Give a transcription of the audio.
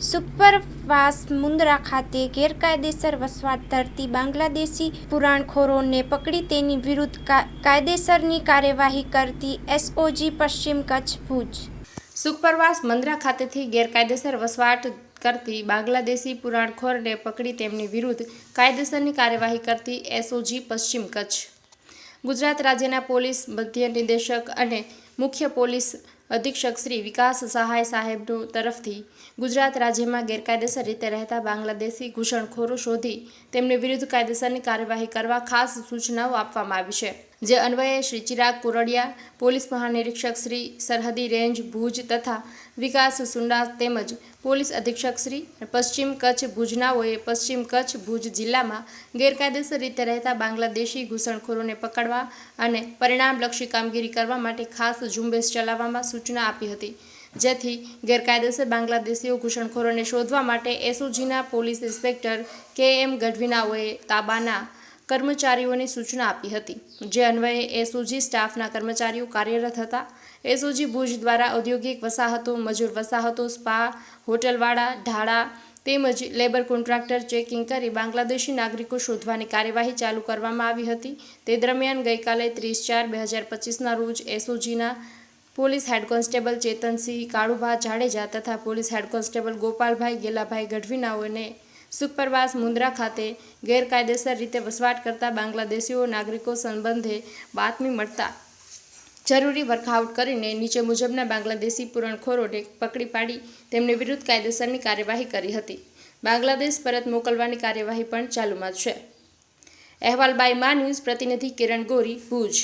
સુપરવાસ મુન્દ્રા ખાતે ગેરકાયદેસર વસવાટ ધરતી બાંગ્લાદેશી પુરાણખોરોને પકડી તેની વિરુદ્ધ કાયદેસરની કાર્યવાહી કરતી એસઓજી પશ્ચિમ કચ્છ ભુજ. સુખપરવાસ મંદરા ખાતેથી ગેરકાયદેસર વસવાટ કરતી બાંગ્લાદેશી પુરાણખોરને પકડી તેમની વિરુદ્ધ કાયદેસરની કાર્યવાહી કરતી એસઓજી પશ્ચિમ કચ્છ. ગુજરાત રાજ્યના પોલીસ મધ્ય નિદેશક અને મુખ્ય પોલીસ અધિક્ષક શ્રી વિકાસ સહાય સાહેબનું તરફથી ગુજરાત રાજ્યમાં ગેરકાયદેસર રીતે રહેતા બાંગ્લાદેશી ઘૂસણખોરો શોધી તેમની વિરુદ્ધ કાયદેસરની કાર્યવાહી કરવા ખાસ સૂચનાઓ આપવામાં આવી છે. જે અન્વયે શ્રી ચિરાગ કુરડિયા, પોલીસ મહાનિરીક્ષક શ્રી સરહદી રેન્જ ભુજ તથા વિકાસ સુંડા તેમજ પોલીસ અધિક્ષક શ્રી પશ્ચિમ કચ્છ ભુજનાઓએ પશ્ચિમ કચ્છ ભુજ જિલ્લામાં ગેરકાયદેસર રીતે રહેતા બાંગ્લાદેશી ઘૂસણખોરોને પકડવા અને પરિણામલક્ષી કામગીરી કરવા માટે ખાસ ઝુંબેશ ચલાવવામાં સૂચના આપી હતી. જેથી ગેરકાયદેસર બાંગ્લાદેશીઓ ઘૂસણખોરોને શોધવા માટે એસઓજીના પોલીસ ઇન્સ્પેક્ટર કે એમ ગઢવીનાઓએ તાબાના કર્મચારીઓને સૂચના આપી હતી. જે અન્વયે એસઓજી સ્ટાફના કર્મચારીઓ કાર્યરત હતા. એસઓજી ભુજ દ્વારા ઔદ્યોગિક વસાહતો, મજૂર વસાહતો, સ્પા, હોટલવાળા, ઢાળા તેમજ લેબર કોન્ટ્રાક્ટર ચેકિંગ કરી બાંગ્લાદેશી નાગરિકો શોધવાની કાર્યવાહી ચાલુ કરવામાં આવી હતી. તે દરમિયાન ગઈકાલે ત્રીસ ચાર બે હજાર પચીસના રોજ એસઓજીના police head constable Chetansinh Kalubha Jadeja તથા police head constable Gopalbhai Gelabhai ગઢવીનાઓને Sukhparvas Mundra ખાતે ગેરકાયદેસર રીતે વસવાટ કરતા બાંગ્લાદેશીઓ નાગરિકો સંબંધે બાતમી મળતા જરૂરી વર્કઆઉટ કરીને નીચે મુજબના બાંગ્લાદેશી પૂરણખોરોને પકડી પાડી તેમની વિરુદ્ધ કાયદેસરની કાર્યવાહી કરી હતી. બાંગ્લાદેશ પરત મોકલવાની કાર્યવાહી પણ ચાલુમાં છે. અહેવાલ બાય મા ન્યૂઝ પ્રતિનિધિ કિરણ ગોરી ભુજ.